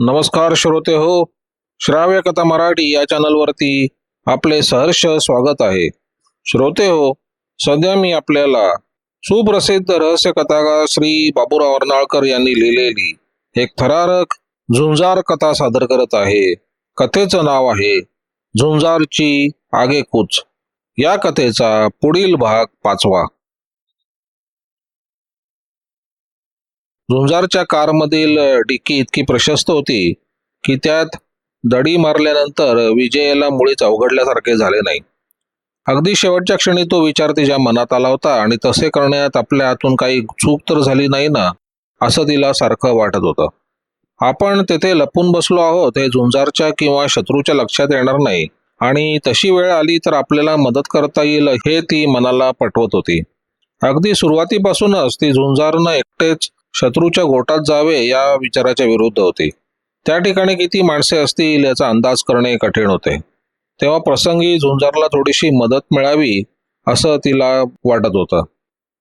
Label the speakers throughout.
Speaker 1: नमस्कार श्रोते हो श्राव्य कथा मराठी या चॅनलवरती आपले सहर्ष स्वागत आहे. श्रोते हो सध्या मी आपल्याला सुप्रसिद्ध रहस्य कथाकार श्री बाबूराव अर्नाळकर यांनी लिहिलेली एक थरारक झुंजार कथा सादर करत आहे. कथेचं नाव आहे झुंजारची आगेकूच. या कथेचा पुढील भाग पाचवा. झुंजारच्या कारमधील डिक्की इतकी प्रशस्त होती की त्यात दडी मारल्यानंतर विजयाला मुळीच अवघडल्यासारखे झाले नाही. अगदी शेवटच्या क्षणी तो विचार तिच्या मनात आला होता आणि तसे करण्यात आपल्या हातून काही चूक तर झाली नाही ना असं तिला सारखं वाटत होतं. आपण तेथे लपून बसलो आहोत हे झुंजारच्या किंवा शत्रूच्या लक्षात येणार नाही आणि तशी वेळ आली तर आपल्याला मदत करता येईल हे ती मनाला पटवत होती. अगदी सुरुवातीपासूनच ती झुंजारनं एकटेच शत्रूच्या गोटात जावे या विचाराच्या विरुद्ध होती. त्या ठिकाणी किती माणसे असतील याचा अंदाज करणे कठीण होते. तेव्हा प्रसंगी झुंजारला थोडीशी मदत मिळावी असं तिला वाटत होतं.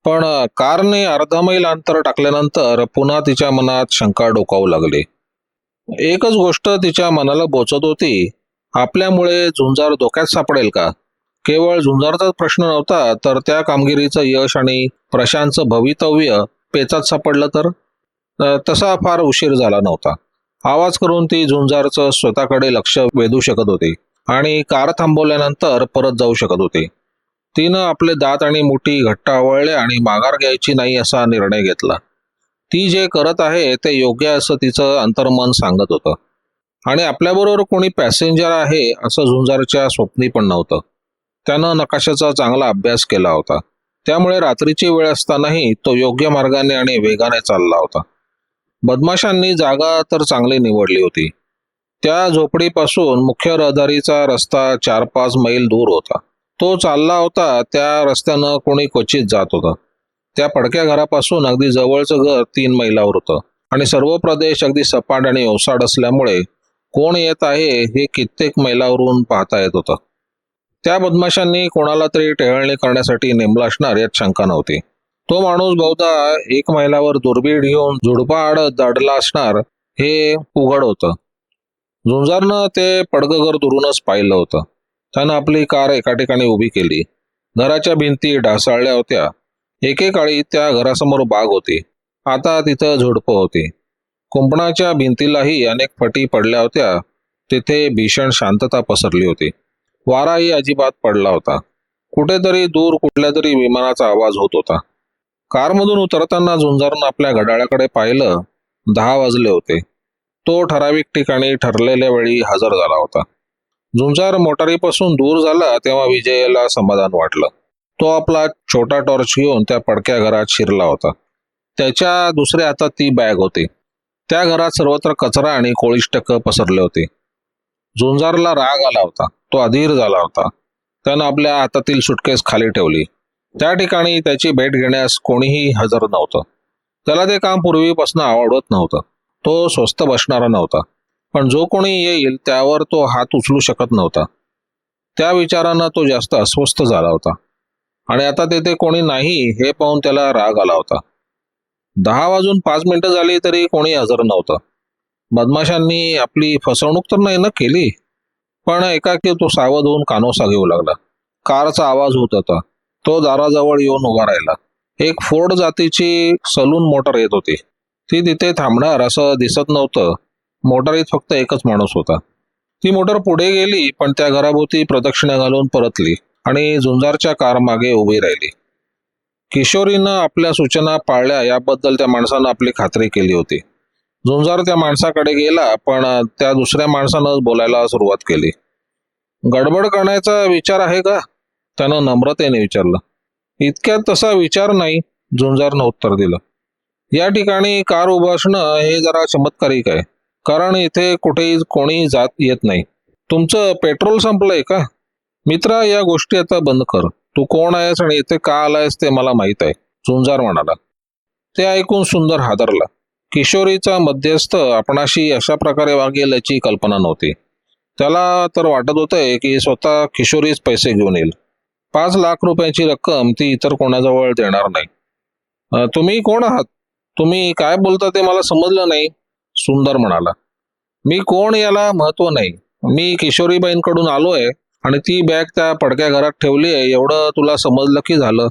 Speaker 1: पण कारने अर्धा मैल अंतर टाकल्यानंतर पुन्हा तिच्या मनात शंका डोकावू लागली. एकच गोष्ट तिच्या मनाला बोचत होती आपल्यामुळे झुंजार धोक्यात सापडेल का? केवळ झुंजारचाच प्रश्न नव्हता तर त्या कामगिरीचं यश आणि प्रशांतचं भवितव्य पेचात सापडलं तर? तसा फार उशीर झाला नव्हता. आवाज करून ती झुंजारचं स्वतःकडे लक्ष वेधू शकत होती आणि कार थांबवल्यानंतर परत जाऊ शकत होती. तिनं आपले दात आणि मुठी घट्ट आवळले आणि माघार घ्यायची नाही असा निर्णय घेतला. ती जे करत आहे ते योग्य असं तिचं अंतर्मन सांगत होतं. आणि आपल्याबरोबर कोणी पॅसेंजर आहे असं झुंजारच्या स्वप्नी पण नव्हतं. त्यानं नकाशाचा चांगला अभ्यास केला होता. त्यामुळे रात्रीची वेळ असतानाही तो योग्य मार्गाने आणि वेगाने चालला होता. बदमाशांनी जागा तर चांगली निवडली होती. त्या झोपडीपासून मुख्य रहदारीचा रस्ता चार पाच मैल दूर होता. तो चालला होता त्या रस्त्यानं कोणी क्वचित जात होता. त्या पडक्या घरापासून अगदी जवळचं घर तीन मैलावर होतं. आणि सर्व प्रदेश अगदी सपाट आणि ओसाड असल्यामुळे कोण येत आहे हे कित्येक मैलावरून पाहता येत होतं. त्या बदमाशांनी कोणाला तरी टेहळणी करण्यासाठी नेमला असणार यात शंका नव्हती. तो माणूस बहुधा एक मैलावर दुर्बीड घेऊन झुडपाआड दडला असणार हे उघड होतं. झुंजारनं ते पडगं घर दुरूनच पाहिलं होतं. त्यानं आपली कार एका ठिकाणी उभी केली. घराच्या भिंती ढासाळल्या होत्या. एकेकाळी त्या घरासमोर बाग होती. आता तिथं झुडपं होती. कुंपणाच्या भिंतीलाही अनेक फटी पडल्या होत्या. तिथे भीषण शांतता पसरली होती. वाराही अजिबात पडला होता. कुठेतरी दूर कुठल्या तरी विमानाचा आवाज होत होता. कारमधून उतरताना झुंजारून आपल्या घड्याळाकडे पाहिलं दहा वाजले होते. तो ठराविक ठिकाणी ठरलेल्या वेळी हजर झाला होता. झुंजार मोटारीपासून दूर झाला तेव्हा विजयाला समाधान वाटलं. तो आपला छोटा टॉर्च घेऊन त्या पडक्या घरात शिरला होता. त्याच्या दुसऱ्या हातात ती बॅग होती. त्या घरात सर्वत्र कचरा आणि कोळीष्टक पसरले होते. झुंजारला राग आला होता. तो अधीर झाला होता. त्यानं आपल्या हातातील सुटकेस खाली ठेवली. त्या ठिकाणी त्याची भेट घेण्यास कोणीही हजर नव्हतं. त्याला ते काम पूर्वीपासून आवडत नव्हतं. तो स्वस्त बसणारा नव्हता. पण जो कोणी येईल त्यावर तो हात उचलू शकत नव्हता. त्या विचारानं तो जास्त अस्वस्थ झाला होता. आणि आता तेथे कोणी नाही हे पाहून त्याला राग आला होता. दहा वाजून पाच मिनिटं झाली तरी कोणी हजर नव्हतं. बदमाशांनी आपली फसवणूक तर नाही ना केली? पण एकाकी तो सावध होऊन कानोसा घेऊ लागला. कारचा आवाज होत होता. तो दाराजवळ येऊन उभा राहिला. एक फोर्ड जातीची सलून मोटर येत होती. ती तिथे थांबणार असं दिसत नव्हतं. मोटारीत फक्त एकच माणूस होता. ती मोटर पुढे गेली पण त्या घराभोवती प्रदक्षिणा घालून परतली आणि झुंजारच्या कार मागे उभी राहिली. किशोरीनं आपल्या सूचना पाळल्या याबद्दल त्या माणसानं आपली खात्री केली होती. झुंजार त्या माणसाकडे गेला पण त्या दुसऱ्या माणसानं बोलायला सुरुवात केली. गडबड करण्याचा विचार आहे का? त्यानं नम्रतेने विचारलं. इतक्यात तसा विचार नाही झुंजारनं उत्तर दिलं. या ठिकाणी कार उभं असणं हे जरा चमत्कारिक आहे कारण इथे कुठेही कोणी जात येत नाही. तुमचं पेट्रोल संपलंय का? मित्रा या गोष्टी आता बंद कर. तू कोण आहेस आणि इथे का आलायस ते मला माहीत आहे झुंजार म्हणाला. ते ऐकून सुंदर हादरला. किशोरीचा मध्यस्थ आपणाशी अशा प्रकारे वागेल याची कल्पना नव्हती. त्याला तर वाटत होतंय की स्वतः किशोरीच पैसे घेऊन येईल. पाच लाख रुपयाची रक्कम ती इतर कोणाजवळ देणार नाही. तुम्ही कोण आहात? तुम्ही काय बोलता ते मला समजलं नाही सुंदर म्हणाला. मी कोण याला महत्त्व नाही. मी किशोरीबाईंकडून आलोय आणि ती बॅग त्या पडक्या घरात ठेवली आहे एवढं तुला समजलं की झालं.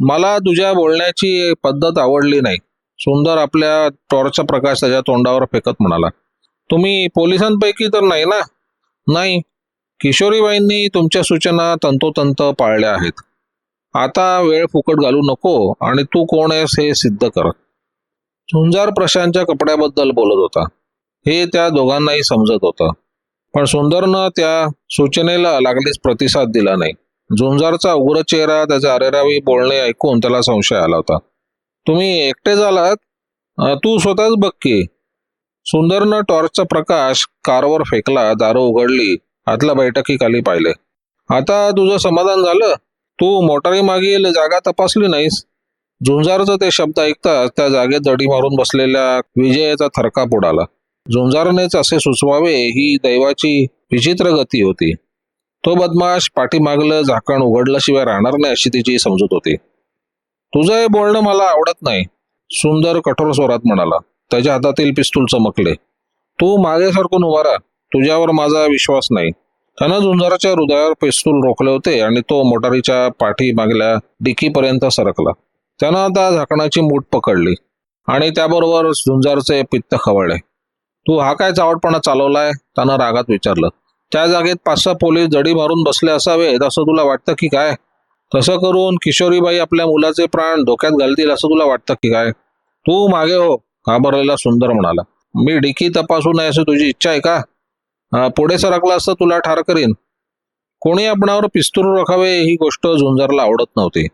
Speaker 1: मला तुझ्या बोलण्याची पद्धत आवडली नाही. सुंदर आपल्या टॉर्चचा प्रकाश त्याच्या तोंडावर फेकत म्हणाला. तुम्ही पोलिसांपैकी तर नाही ना? नाही. किशोरीबाईंनी तुमच्या सूचना तंतोतंत पाळल्या आहेत. आता वेळ फुकट घालू नको आणि तू कोण आहेस हे सिद्ध कर. झुंजार प्रशांतच्या कपड्याबद्दल बोलत होता. हे त्या दोघांनाही समजत होतं. पण सुंदरनं त्या सूचनेला लागलीच प्रतिसाद दिला नाही. झुंजारचा उग्र चेहरा त्याचे अरेरावी बोलणे ऐकून त्याला संशय आला होता. तुम्ही एकटे झालात तू स्वतःच बघ की. सुंदरनं टॉर्चचा प्रकाश कारवर फेकला दारू उघडली आतल्या बैठकीखाली पाहिले. आता तुझं समाधान झालं? तू मोटारी मागील जागा तपासली नाहीस? झुंजारचं ते शब्द ऐकताच त्या जागेत दडी मारून बसलेल्या विजयाचा थरकाप उडाला. झुंजारनेच असे सुचवावे ही दैवाची विचित्र गती होती. तो बदमाश पाठीमागलं झाकण उघडल्याशिवाय राहणार नाही अशी तिची समजूत होती. तुझं हे बोलणं मला आवडत नाही. सुंदर कठोर स्वरात म्हणाला. त्याच्या हातातील पिस्तूल चमकले. तू मागे उभारा तुझ्यावर माझा विश्वास नाही. त्यानं झुंजाराच्या हृदयावर पिस्तूल रोखले होते आणि तो मोटारीच्या पाठी मागल्या डिकीपर्यंत सरकला. त्यानं आता झाकणाची मूठ पकडली आणि त्याबरोबर झुंजारचे पित्त खवळले. तू हा काय चावटपणा चालवलाय? त्यानं रागात विचारलं. त्या जागेत पाच सहा पोलीस जडी मारून बसले असावेत असं तुला वाटतं की काय? तसं करून किशोरीबाई आपल्या मुलाचे प्राण धोक्यात घालतील असं तुला वाटतं की काय? तू मागे हो घाबरलेला सुंदर म्हणाला. मी डिकी तपासू नये अशी तुझी इच्छा आहे का? पुढे सरकला असतं तुला ठार करीन. कोणी आपणावर पिस्तूल रखावे ही गोष्ट झुंजारला आवडत नव्हती.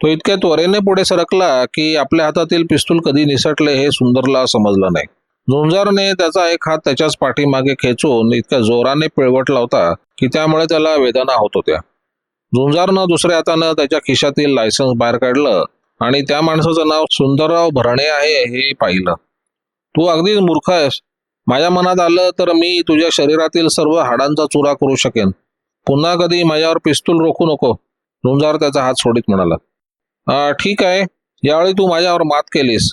Speaker 1: तो इतक्या त्वरेने पुढे सरकला की आपल्या हातातील पिस्तूल कधी निसटले हे सुंदरला समजलं नाही. झुंजारने त्याचा एक हात त्याच्याच पाठीमागे खेचून इतक्या जोराने पिळवटला होता की त्यामुळे त्याला वेदना होत होत्या. झुंजारनं दुसऱ्या हातानं त्याच्या खिशातील लायसन्स बाहेर काढलं आणि त्या माणसाचं नाव सुंदरराव भरणे आहे हे पाहिलं. तू अगदीच मूर्ख आहेस. माझ्या मनात आलं तर मी तुझ्या शरीरातील सर्व हाडांचा चुरा करू शकेन. पुन्हा कधी माझ्यावर पिस्तूल रोखू नको झुंजार त्याचा हात सोडित म्हणाला. ठीक आहे. यावेळी तू माझ्यावर मात केलीस.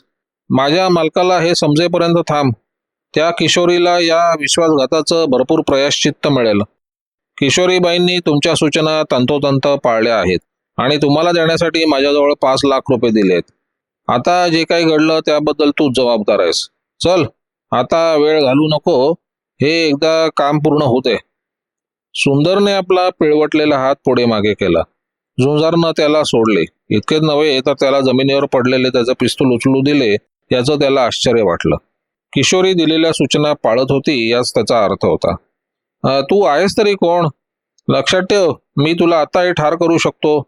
Speaker 1: माझ्या मालकाला हे समजेपर्यंत थांब. त्या किशोरीला या विश्वासघाताचं भरपूर प्रयाश्चित्त मिळेल. किशोरीबाईंनी तुमच्या सूचना तंतोतंत पाळल्या आहेत आणि तुम्हाला देण्यासाठी माझ्याजवळ पाच लाख रुपये दिलेत. आता जे काही घडलं त्याबद्दल तू जबाबदार आहेस. चल आता वेळ घालू नको. हे एकदा काम पूर्ण होते. सुंदरने आपला पिळवटलेला हात पुढे मागे केला. झुंजारनं त्याला सोडले. इतकेच नव्हे तर त्याला जमिनीवर पडलेले त्याचं पिस्तूल उचलू दिले याचं त्याला आश्चर्य वाटलं. किशोरी दिलेल्या सूचना पाळत होती याच त्याचा अर्थ होता. तू आहेस तरी कोण? लक्षात ठेव मी तुला आताही ठार करू शकतो.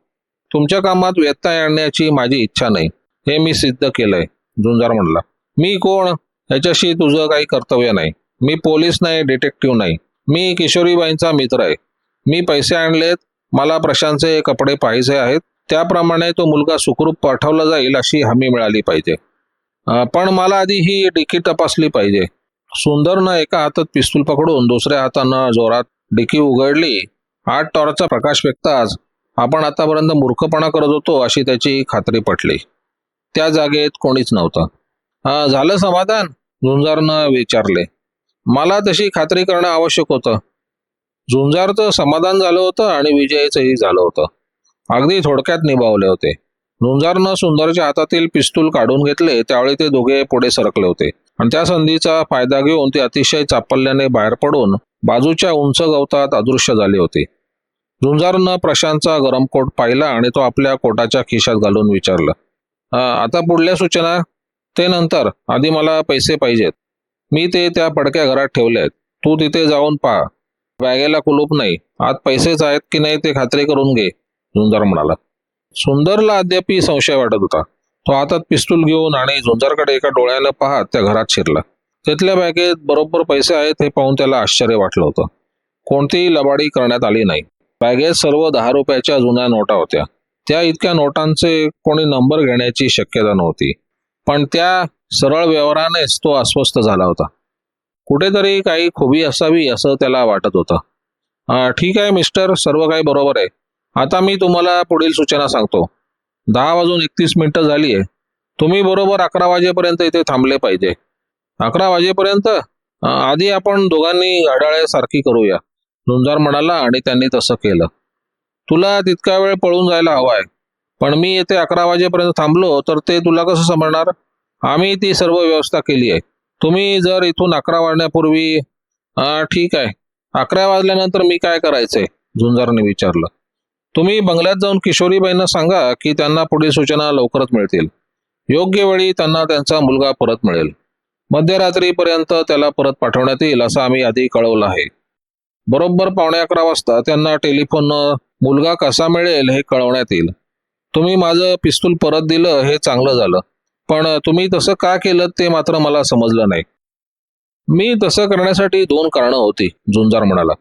Speaker 1: तुमच्या कामात व्यत्यय आणण्याची माझी इच्छा नाही. हे मी सिद्ध केलंय झुंजार म्हणला. मी कोण? याच्याशी तुझं काही कर्तव्य नाही. मी पोलीस नाही डिटेक्टिव्ह नाही. मी किशोरीबाईंचा मित्र आहे. मी पैसे आणलेत मला प्रशांतचे कपडे पाहिजे आहेत त्याप्रमाणे तो मुलगा सुखरूप पाठवला जाईल अशी हमी मिळाली पाहिजे. पण मला आधी ही डिकी तपासली पाहिजे. सुंदरनं एका हातात पिस्तूल पकडून दुसऱ्या हातानं जोरात डिकी उघडली. आठ टॉर्चचा प्रकाश फेकताच आपण आतापर्यंत मूर्खपणा करत होतो अशी त्याची खात्री पटली. त्या जागेत कोणीच नव्हतं. हा झालं समाधान? झुंजारनं विचारले. मला तशी खात्री करणं आवश्यक होतं. झुंजारचं समाधान झालं होतं आणि विजयचंही झालं होतं. अगदी थोडक्यात निभावले होते. झुंजारनं सुंदरच्या हातातील पिस्तूल काढून घेतले त्यावेळी ते दोघे पुढे सरकले होते. आणि त्या संधीचा फायदा घेऊन ते अतिशय चापल्याने बाहेर पडून बाजूच्या उंच गवतात अदृश्य झाले होते. झुंजारनं प्रशांतचा गरम कोट पाहिला आणि तो आपल्या कोटाच्या खिशात घालून विचारलं आता पुढल्या सूचना? ते नंतर. आधी मला पैसे पाहिजेत. मी ते त्या पडक्या घरात ठेवले आहेत. तू तिथे जाऊन पहा. बॅगेला कुलूप नाही. आत पैसेच आहेत की नाही ते खात्री करून घे झुंजार म्हणाला. सुंदरला अद्यापही संशय वाटत होता. तो हातात पिस्तूल घेऊन आणि झुंजारकडे एका डोळ्यानं पाहत त्या घरात शिरला. तिथल्या बॅगेत बरोबर पैसे आहेत हे पाहून त्याला आश्चर्य वाटलं होतं. कोणतीही लबाडी करण्यात आली नाही. बॅगेत सर्व दहा रुपयाच्या जुन्या नोटा होत्या. त्या इतक्या नोटांचे कोणी नंबर घेण्याची शक्यता नव्हती. पण त्या सरळ व्यवहारानेच तो अस्वस्थ झाला होता. कुठेतरी काही खुबी असावी असं त्याला वाटत होतं. ठीक आहे मिस्टर. सर्व काही बरोबर आहे. आता मी तुम्हाला पुढील सूचना सांगतो. दहा वाजून एकतीस मिनिटं झाली आहे. तुम्ही बरोबर अकरा वाजेपर्यंत इथे थांबले पाहिजे. अकरा वाजेपर्यंत आधी आपण दोघांनी गाडाळ्यासारखी करूया. झुंजार म्हणाला आणि त्यांनी तसं केलं. तुला तितका वेळ पळून जायला हवाय पण मी येथे अकरा वाजेपर्यंत थांबलो तर ते तुला कसं समजणार? आम्ही ती सर्व व्यवस्था केली आहे. तुम्ही जर इथून अकरा वाजण्यापूर्वी हा ठीक आहे. अकरा वाजल्यानंतर मी काय करायचंय? झुंजारने विचारलं. तुम्ही बंगल्यात जाऊन किशोरीबाईंना सांगा की त्यांना पुढील सूचना लवकरच मिळतील. योग्य वेळी त्यांना त्यांचा मुलगा परत मिळेल. मध्यरात्रीपर्यंत त्याला परत पाठवण्यात येईल असं आम्ही आधी कळवलं आहे. बरोबर पावणे अकरा वाजता त्यांना टेलिफोन मुलगा कसा मिळेल हे कळवण्यात येईल. तुम्ही माझं पिस्तूल परत दिलं हे चांगलं झालं. पण तुम्ही तसं का केलं ते मात्र मला समजलं नाही. मी तसं करण्यासाठी दोन कारणं होती झुंजार म्हणाला.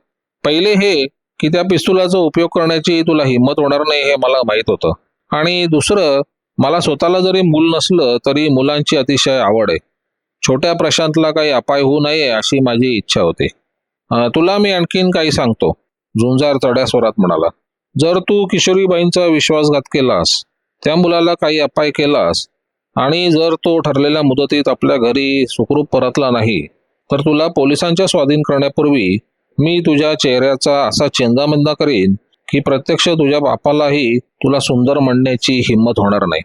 Speaker 1: पहिले हे की त्या पिस्तुलाचा उपयोग करण्याची तुला हिंमत होणार नाही हे मला माहीत होतं. आणि दुसरं मला स्वतःला जरी मूल नसलं तरी मुलांची अतिशय आवड आहे. छोट्या प्रशांतला काही अपाय होऊ नये अशी माझी इच्छा होती. तुला मी आणखीन काही सांगतो. झुंजार चढ्या स्वरात म्हणाला. जर तू किशोरीबाईंचा विश्वासघात केलास त्या मुलाला काही अपाय केलास आणि जर तो ठरलेल्या मुदतीत आपल्या घरी सुखरूप परतला नाही तर तुला पोलिसांच्या स्वाधीन करण्यापूर्वी मी तुझ्या चेहऱ्याचा असा चेंदामेंदा करीन की प्रत्यक्ष तुझ्या बापालाही तुला सुंदर म्हणण्याची हिंमत होणार नाही.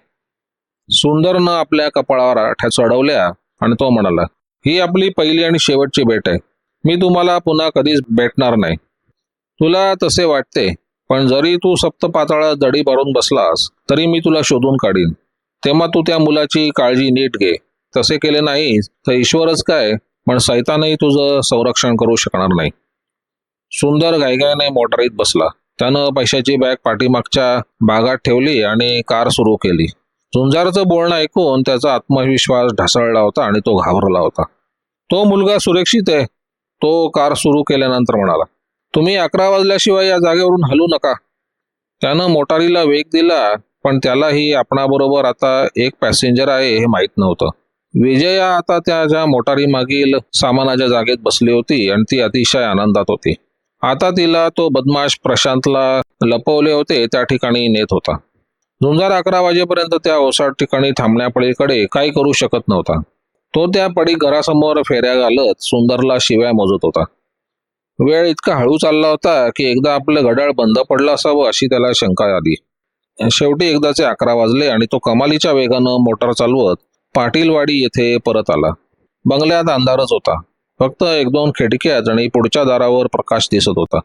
Speaker 1: सुंदरनं आपल्या कपाळावर आठ्या चढवल्या आणि तो म्हणाला ही आपली पहिली आणि शेवटची भेट आहे. मी तुम्हाला पुन्हा कधीच भेटणार नाही. तुला तसे वाटते पण जरी तू सप्तपाताळात दडी भरून बसलास तरी मी तुला शोधून काढीन. तेव्हा तू त्या मुलाची काळजी नीट घे. तसे केले नाहीस तर ईश्वरच काय पण सैतानही तुझं संरक्षण करू शकणार नाही. सुंदर गायगायने मोटारीत बसला. त्यानं पैशाची बॅग पाठीमागच्या भागात ठेवली आणि कार सुरू केली. झुंजारचं बोलणं ऐकून त्याचा आत्मविश्वास ढासळला होता आणि तो घाबरला होता. तो मुलगा सुरक्षित आहे. तो कार सुरू केल्यानंतर म्हणाला तुम्ही अकरा वाजल्याशिवाय या जागेवरून हलू नका. त्यानं मोटारीला वेग दिला पण त्यालाही आपणाबरोबर आता एक पॅसेंजर आहे हे माहीत नव्हतं. विजया आता त्याच्या मोटारी मागील सामानाच्या जागेत बसली होती आणि ती अतिशय आनंदात होती. आता तिला तो बदमाश प्रशांतला लपवले होते त्या ठिकाणी नेत होता. झुंजार अकरा वाजेपर्यंत त्या ओसाड ठिकाणी थांबण्यापलीकडे काही करू शकत नव्हता. तो त्या पडी घरासमोर फेऱ्या घालत सुंदरला शिव्या मोजत होता. वेळ इतका हळू चालला होता की एकदा आपलं घड्याळ बंद पडलं असावं अशी त्याला शंका आली. शेवटी एकदाचे अकरा वाजले आणि तो कमालीच्या वेगानं मोटार चालवत पाटीलवाडी येथे परत आला. बंगल्यात अंधारच होता. फक्त एक दोन खिडक्यात आणि पुढच्या दारावर प्रकाश दिसत होता.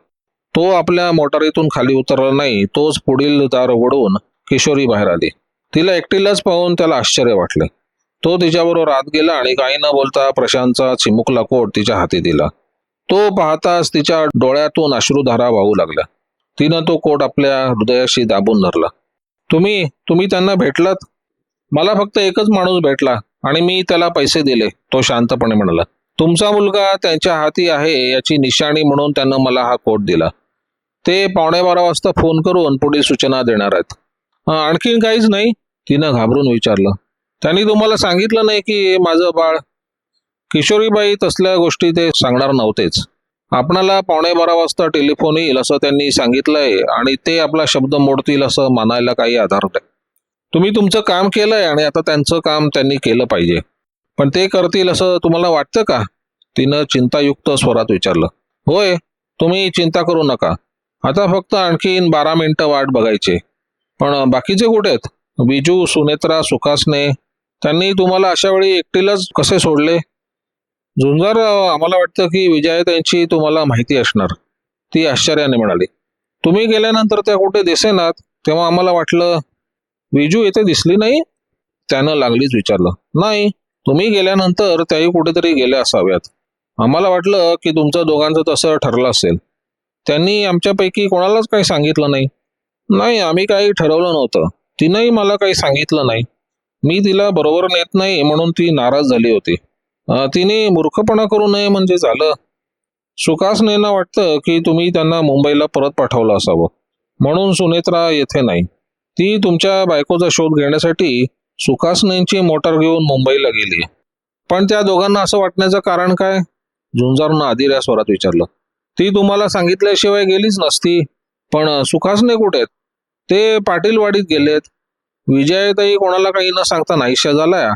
Speaker 1: तो आपल्या मोटारीतून खाली उतरला नाही तोच पुढील दार उघडून किशोरी बाहेर आली. तिला एकटीलाच पाहून त्याला आश्चर्य वाटले. तो तिच्याबरोबर आत गेला आणि काही न बोलता प्रशांतचा चिमुकला कोट तिच्या हाती दिला. तो पाहताच तिच्या डोळ्यातून अश्रुधारा वाहू लागल्या. तिनं तो कोट आपल्या हृदयाशी दाबून धरला. तुम्ही तुम्ही त्यांना भेटलात? मला फक्त एकच माणूस भेटला आणि मी त्याला पैसे दिले तो शांतपणे म्हणाला. तुमचा मुलगा त्यांच्या हाती आहे याची निशाणी म्हणून त्यांना मला हा कोट दिला. ते पावणे बारा वाजता फोन करून पुढील सूचना देणार आहेत. आणखीन काहीच नाही. तिनं घाबरून विचारलं. त्यांनी तुम्हाला सांगितलं नाही की माझं बाळ किशोरीबाई तसल्या गोष्टी ते सांगणार नव्हतेच. आपणाला पावणे बारा वाजता टेलिफोन येईल असं त्यांनी सांगितलंय आणि ते आपला शब्द मोडतील असं मानायला काही आधार नाही. तुम्ही तुमचं काम केलंय आणि आता त्यांचं काम त्यांनी केलं पाहिजे. पण ते करतील असं तुम्हाला वाटतं का? तिनं चिंतायुक्त स्वरात विचारलं. होय तुम्ही चिंता करू नका. आता फक्त आणखीन बारा मिनिटं वाट बघायची. पण बाकीचे कुठे आहेत? बिजू सुनेत्रा सुखासने त्यांनी तुम्हाला अशा वेळी एकटीलाच कसे सोडले? झुंजार आम्हाला वाटतं की विजय त्यांची तुम्हाला माहिती असणार. ती आश्चर्याने म्हणाली. तुम्ही गेल्यानंतर त्या कुठे दिसेनात? तेव्हा आम्हाला वाटलं विजू येथे दिसली नाही? त्यानं लागलीच विचारलं. नाही तुम्ही गेल्यानंतर त्याही कुठेतरी गेल्या असाव्यात. आम्हाला वाटलं की तुमचं दोघांचं तसं ठरलं असेल. त्यांनी आमच्यापैकी कोणालाच काही सांगितलं नाही. नाही आम्ही काही ठरवलं नव्हतं. तिनंही मला काही सांगितलं नाही. मी तिला बरोबर नेत नाही म्हणून ती नाराज झाली होती. तिने मूर्खपणा करू नये म्हणजे झालं. सुखासनेना वाटतं की तुम्ही त्यांना मुंबईला परत पाठवलं असावं. म्हणून सुनेत्रा येथे नाही. ती तुमच्या बायकोचा शोध घेण्यासाठी सुखासनेंची मोटार घेऊन मुंबईला गेली. पण त्या दोघांना असं वाटण्याचं कारण काय? झुंजारनं आदिऱ्या स्वरात विचारलं. ती तुम्हाला सांगितल्याशिवाय गेलीच नसती. पण सुखासने कुठे आहेत? ते पाटीलवाडीत गेलेत. विजयताई कोणाला काही न सांगता नाहीशा झालाय.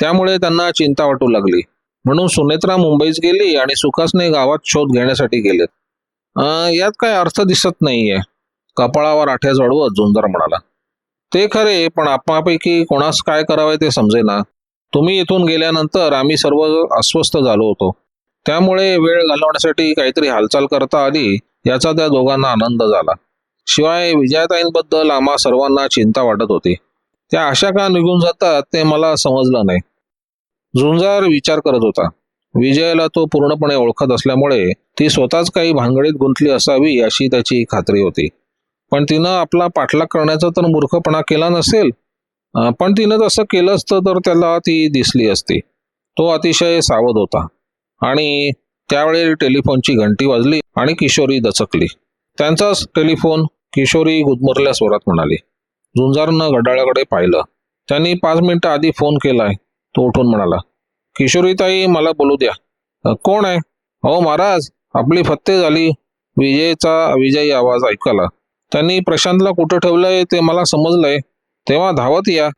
Speaker 1: त्यामुळे त्यांना चिंता वाटू लागली. म्हणून सुनेत्रा मुंबईत गेली आणि सुखासने गावात शोध घेण्यासाठी गेलेत. यात काय अर्थ दिसत नाहीये. कपाळावर आठ्या जडवत झुंजार म्हणाला. ते खरे पण आपापैकी कोणास काय करावे ते समजेना. तुम्ही इथून गेल्यानंतर आम्ही सर्व अस्वस्थ झालो होतो. त्यामुळे वेळ घालवण्यासाठी काहीतरी हालचाल करता आली याचा त्या दोघांना आनंद झाला. शिवाय विजयाताईंबद्दल आम्हा सर्वांना चिंता वाटत होती. त्या अशा का निघून जातात ते मला समजलं नाही. झुंजार विचार करत होता. विजयाला तो पूर्णपणे ओळखत असल्यामुळे ती स्वतःच काही भानगडीत गुंतली असावी अशी त्याची खात्री होती. पण तिनं आपला पाठलाग करण्याचा तर मूर्खपणा केला नसेल. पण तिनं तसं केलं असतं तर त्याला ती दिसली असती. तो अतिशय सावध होता. आणि त्यावेळी टेलिफोनची घंटी वाजली आणि किशोरी दचकली. त्यांचाच टेलिफोन किशोरी गुदमरल्या स्वरात म्हणाली झुंजारनं घड्याळाकडे पाहिलं. त्यांनी पाच मिनिटं आधी फोन केलाय. तो उठून म्हणाला किशोरीताई मला बोलू द्या. कोण आहे? अहो महाराज आपली फत्ते झाली. विजयचा विजयी आवाज ऐकाला त्यांनी प्रशांतला कुठं ठेवलंय ते मला समजलंय. तेव्हा धावत या.